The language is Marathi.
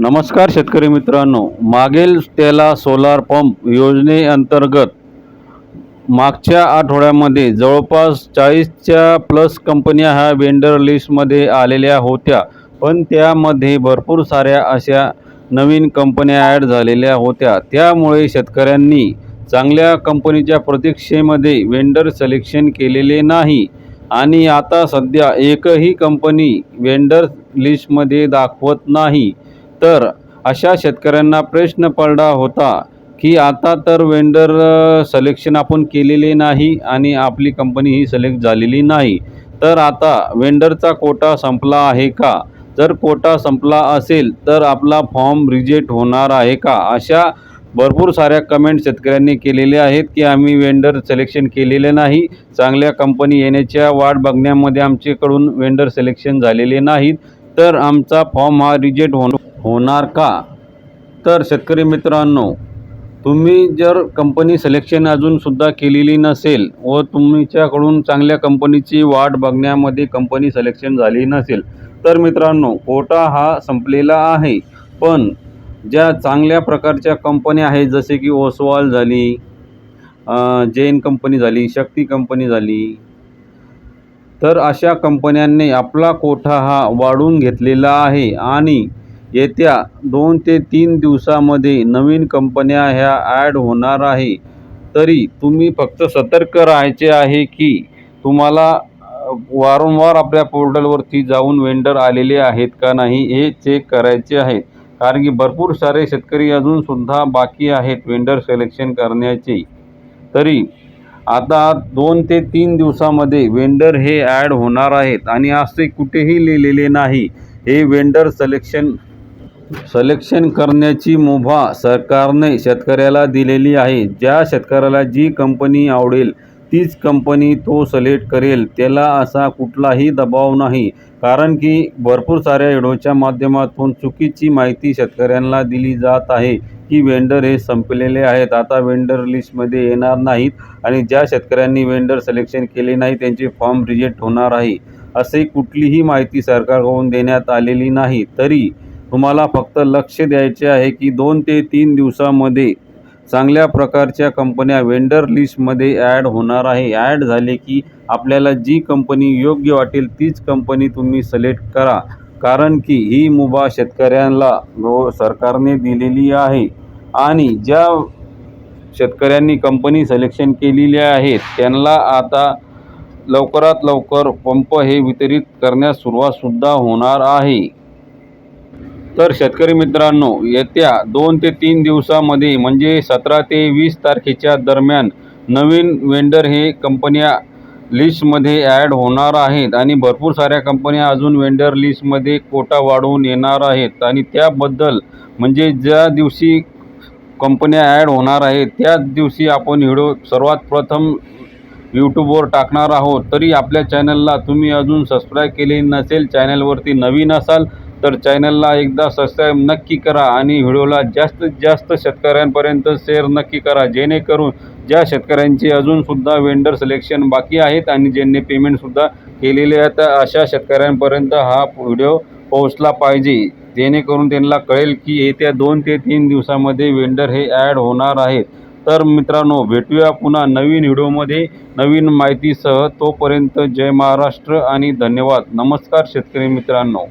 नमस्कार शेतकरी मित्रांनो. मागील स्टेला सोलार पंप योजनेअंतर्गत मागच्या आठवड्यामध्ये जवळपास चाळीसच्या प्लस कंपन्या ह्या वेंडर लिस्टमध्ये आलेल्या होत्या. पण त्यामध्ये भरपूर साऱ्या अशा नवीन कंपन्या ॲड झालेल्या होत्या. त्यामुळे शेतकऱ्यांनी चांगल्या कंपनीच्या प्रतीक्षेमध्ये वेंडर सिलेक्शन केलेले नाही. आणि आता सध्या एकही कंपनी वेंडर लिस्टमध्ये दाखवत नाही. तर अशा शेतकऱ्यांना प्रश्न पडला होता की आता तर वेंडर सिलेक्शन आपण केलेले नाही आणि आपली कंपनी ही सिलेक्ट झालेली नाही. तर आता वेंडरचा कोटा संपला आहे का? जर कोटा संपला असेल तर आपला फॉर्म रिजेक्ट होणार आहे का? अशा भरपूर साऱ्या कमेंट शेतकऱ्यांनी केलेल्या आहेत की आम्ही वेंडर सिलेक्शन केलेले नाही. चांगल्या कंपनी येण्याच्या वाट बघण्यामध्ये आमच्याकडून वेंडर सिलेक्शन झालेले नाहीत. तर आमचा फॉर्म हा रिजेक्ट होणार होणार का? तर शेतकरी मित्रांनो तुम्ही जर कंपनी सिलेक्शन अजूनसुद्धा केलेली नसेल व तुमच्याकडून चांगल्या कंपनीची वाट बघण्यामध्ये कंपनी सिलेक्शन झाली नसेल तर मित्रांनो कोटा हा संपलेला आहे. पण ज्या चांगल्या प्रकारच्या कंपन्या आहेत जसे की ओसवाल झाली जैन कंपनी झाली शक्ती कंपनी झाली तर अशा कंपन्यांनी आपला कोठा हा वाढून घेतलेला आहे. आणि येत्या दोन ते तीन दिवसामध्ये नवीन कंपन्या ह्या ॲड होणार आहे. तरी तुम्ही फक्त सतर्क राहायचे आहे की तुम्हाला वारंवार आपल्या पोर्टलवरती जाऊन वेंडर आलेले आहेत का नाही हे चेक करायचे आहे. कारण की भरपूर सारे शेतकरी अजूनसुद्धा बाकी आहेत वेंडर सिलेक्शन करण्याचे. तरी आता दोन ते तीन दिवसामध्ये वेंडर हे ॲड होणार आहेत. आणि असे कुठेही लिहिलेले नाही. हे वेंडर सलेक्शन सलेक्शन करण्याची मुभा सरकारने शेतकऱ्याला दिलेली आहे. ज्या शेतकऱ्याला जी कंपनी आवडेल तीच कंपनी तो सिलेक्ट करेल. त्याला असा कुठलाही दबाव नाही. कारण की भरपूर साऱ्या व्हिडिओच्या माध्यमातून चुकीची माहिती शेतकऱ्यांना दिली जात आहे की वेंडर हे संपलेले आहेत. आता वेंडर लिस्टमध्ये येणार नाहीत आणि ज्या शेतकऱ्यांनी वेंडर सिलेक्शन केले नाही त्यांचे फॉर्म रिजेक्ट होणार आहे. असे कुठलीही माहिती सरकारकडून देण्यात आलेली नाही. तरी तुम्हाला फक्त लक्ष द्यायचे आहे की दोन ते तीन दिवसामध्ये चांगल्या प्रकारच्या कंपन्या वेंडर लिस्टमध्ये ॲड होणार आहे. ॲड झाले की आपल्याला जी कंपनी योग्य वाटेल तीच कंपनी तुम्ही सिलेक्ट करा. कारण की ही मुभा शेतकऱ्यांना व सरकारने दिलेली आहे. आणि ज्या शेतकऱ्यांनी कंपनी सिलेक्शन केलेली आहेत त्यांना आता लवकरात लवकर पंप हे वितरित करण्यास सुरुवातसुद्धा होणार आहे. तर शेतकरी मित्रांनो येत्या दोन ते तीन दिवसामध्ये म्हणजे सतरा ते वीस तारखेच्या दरम्यान नवीन वेंडर हे कंपन्या लिस्टमध्ये ॲड होणार आहेत आणि भरपूर साऱ्या कंपन्या अजून वेंडर लिस्टमध्ये कोटा वाढवून येणार आहेत. आणि त्याबद्दल म्हणजे ज्या दिवशी कंपन्या ॲड होणार आहेत त्याच दिवशी आपण व्हिडिओ सर्वात प्रथम यूट्यूबवर टाकणार आहोत. तरी आपल्या चॅनलला तुम्ही अजून सबस्क्राईब केले नसेल चॅनलवरती नवीन असाल तर चॅनलला एकदा सबस्क्राईब नक्की करा आणि व्हिडिओला जास्तीत जास्त शेतकऱ्यांपर्यंत शेअर नक्की करा. जेणेकरून ज्या शेतकऱ्यांची अजूनसुद्धा वेंडर सिलेक्शन बाकी आहेत आणि ज्यांनी पेमेंटसुद्धा केलेले आहेत अशा शेतकऱ्यांपर्यंत हा व्हिडिओ पोहोचला पाहिजे. जेणेकरून त्यांना कळेल की येत्या दोन ते तीन दिवसामध्ये वेंडर हे ॲड होणार आहेत. तर मित्रांनो भेटूया पुन्हा नवीन व्हिडिओमध्ये. नवीन माहितीसह तोपर्यंत जय महाराष्ट्र आणि धन्यवाद. नमस्कार शेतकरी मित्रांनो.